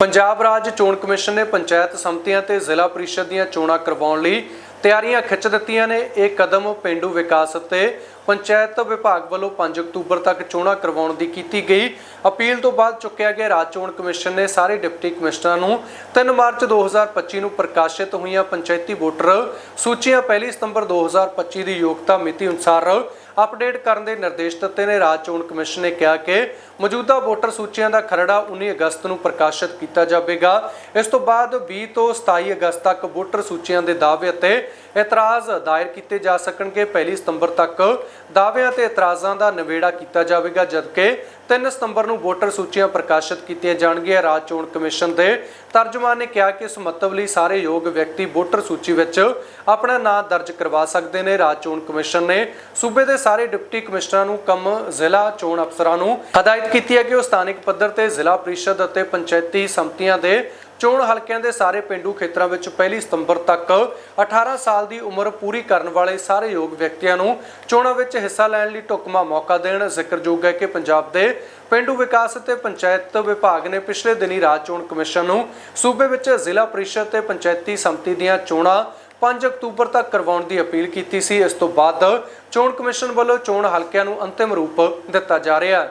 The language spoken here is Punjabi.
ਪੰਜਾਬ ਰਾਜ ਚੋਣ ਕਮਿਸ਼ਨ ਨੇ ਪੰਚਾਇਤ ਸਮਤੀਆਂ ਤੇ ਜ਼ਿਲ੍ਹਾ ਪ੍ਰੀਸ਼ਦ ਦੀਆਂ ਚੋਣਾਂ ਕਰਵਾਉਣ ਲਈ ਤਿਆਰੀਆਂ ਖਿੱਚ ਦਿੱਤੀਆਂ ਨੇ। ਇਹ ਕਦਮ ਪਿੰਡੂ ਵਿਕਾਸ ਅਤੇ ਪੰਚਾਇਤ ਵਿਭਾਗ ਵੱਲੋਂ 5 ਅਕਤੂਬਰ ਤੱਕ ਚੋਣਾਂ ਕਰਵਾਉਣ ਦੀ ਕੀਤੀ ਗਈ। ਅਪੀਲ ਤੋਂ ਬਾਅਦ ਚੁੱਕਿਆ ਗਿਆ ਰਾਜ ਚੋਣ ਕਮਿਸ਼ਨ ਨੇ ਸਾਰੇ ਡਿਪਟੀ ਕਮਿਸ਼ਨਰਾਂ ਨੂੰ 3 ਮਾਰਚ 2025 ਨੂੰ ਪ੍ਰਕਾਸ਼ਿਤ ਹੋਈਆਂ ਪੰਚਾਇਤੀ ਵੋਟਰ ਸੂਚੀਆਂ 1 ਸਤੰਬਰ 2025 ਦੀ ਯੋਗਤਾ ਮਿਤੀ ਅਨੁਸਾਰ ਅਪਡੇਟ ਕਰਨ ਦੇ ਨਿਰਦੇਸ਼ ਦਿੱਤੇ ਨੇ। ਰਾਜ ਚੋਣ ਕਮਿਸ਼ਨ ਨੇ ਕਿਹਾ ਕਿ ਮੌਜੂਦਾ ਵੋਟਰ ਸੂਚੀਆਂ ਦਾ ਖਰੜਾ 19 ਅਗਸਤ ਨੂੰ ਪ੍ਰਕਾਸ਼ਿਤ ਕੀਤਾ ਜਾਵੇਗਾ। ਇਸ ਤੋਂ ਬਾਅਦ 20 ਤੋਂ 27 ਅਗਸਤ ਤੱਕ ਵੋਟਰ ਸੂਚੀਆਂ ਦੇ ਦਾਅਵੇ ਅਤੇ ਇਤਰਾਜ਼ ਦਾਇਰ ਕੀਤੇ ਜਾ ਸਕਣਗੇ। 1 ਸਤੰਬਰ ਤੱਕ ਦਾਅਵਿਆਂ ਤੇ ਇਤਰਾਜ਼ਾਂ ਦਾ ਨਿਬੇੜਾ ਕੀਤਾ ਜਾਵੇਗਾ, ਜਦਕਿ 3 ਸਤੰਬਰ ਨੂੰ ਵੋਟਰ ਸੂਚੀਆਂ ਪ੍ਰਕਾਸ਼ਿਤ ਕੀਤੀਆਂ ਜਾਣਗੀਆਂ। ਰਾਜ ਚੋਣ ਕਮਿਸ਼ਨ ਦੇ ਤਰਜਮਾਨ ਨੇ ਕਿਹਾ ਕਿ ਇਸ ਮਹੱਤਵ ਲਈ ਸਾਰੇ ਯੋਗ ਵਿਅਕਤੀ ਵੋਟਰ ਸੂਚੀ ਵਿੱਚ ਆਪਣਾ ਨਾਂ ਦਰਜ ਕਰਵਾ ਸਕਦੇ ਨੇ। ਰਾਜ ਚੋਣ ਕਮਿਸ਼ਨ ਨੇ ਸੂਬੇ ਦੇ ਸਾਰੇ ਡਿਪਟੀ ਕਮਿਸ਼ਨਰਾਂ ਨੂੰ ਕੰਮ ਜ਼ਿਲ੍ਹਾ ਚੋਣ ਅਫਸਰਾਂ ਨੂੰ ਹਦਾਇਤ ਕੀਤੀ ਹੈ ਕਿ ਉਹ ਸਥਾਨਕ ਪੱਧਰ ਤੇ ਜ਼ਿਲ੍ਹਾ ਪ੍ਰੀਸ਼ਦ ਅਤੇ ਪੰਚਾਇਤੀ ਸੰਮਤੀਆਂ ਦੇ ਚੋਣ ਹਲਕਿਆਂ ਦੇ ਸਾਰੇ ਪਿੰਡੂ ਖੇਤਰਾਂ ਵਿੱਚ 1 ਸਤੰਬਰ ਤੱਕ 18 ਸਾਲ ਦੀ ਉਮਰ ਪੂਰੀ ਕਰਨ ਵਾਲੇ ਸਾਰੇ ਯੋਗ ਵਿਅਕਤੀਆਂ ਨੂੰ ਚੋਣਾਂ ਵਿੱਚ ਹਿੱਸਾ ਲੈਣ ਲਈ ਢੁਕਮਾ ਮੌਕਾ ਦੇਣ ਜ਼ਿਕਰਯੋਗ ਹੈ ਕਿ ਪੰਜਾਬ ਦੇ ਪਿੰਡੂ ਵਿਕਾਸ ਅਤੇ ਪੰਚਾਇਤ ਵਿਭਾਗ ਨੇ ਪਿਛਲੇ ਦਿਨੀ ਰਾਜ ਚੋਣ ਕਮਿਸ਼ਨ ਨੂੰ ਸੂਬੇ ਵਿੱਚ ਜ਼ਿਲ੍ਹਾ ਪ੍ਰੀਸ਼ਦ ਤੇ ਪੰਚਾਇਤੀ ਸੰਮਤੀ ਦੀਆਂ ਚੋਣਾਂ 5 ਅਕਤੂਬਰ ਤੱਕ ਕਰਵਾਉਣ ਦੀ ਅਪੀਲ ਕੀਤੀ ਸੀ। ਇਸ ਤੋਂ ਬਾਅਦ ਚੋਣ ਕਮਿਸ਼ਨ ਵੱਲੋਂ ਚੋਣ ਹਲਕਿਆਂ ਨੂੰ ਅੰਤਿਮ ਰੂਪ ਦਿੱਤਾ ਜਾ ਰਿਹਾ ਹੈ।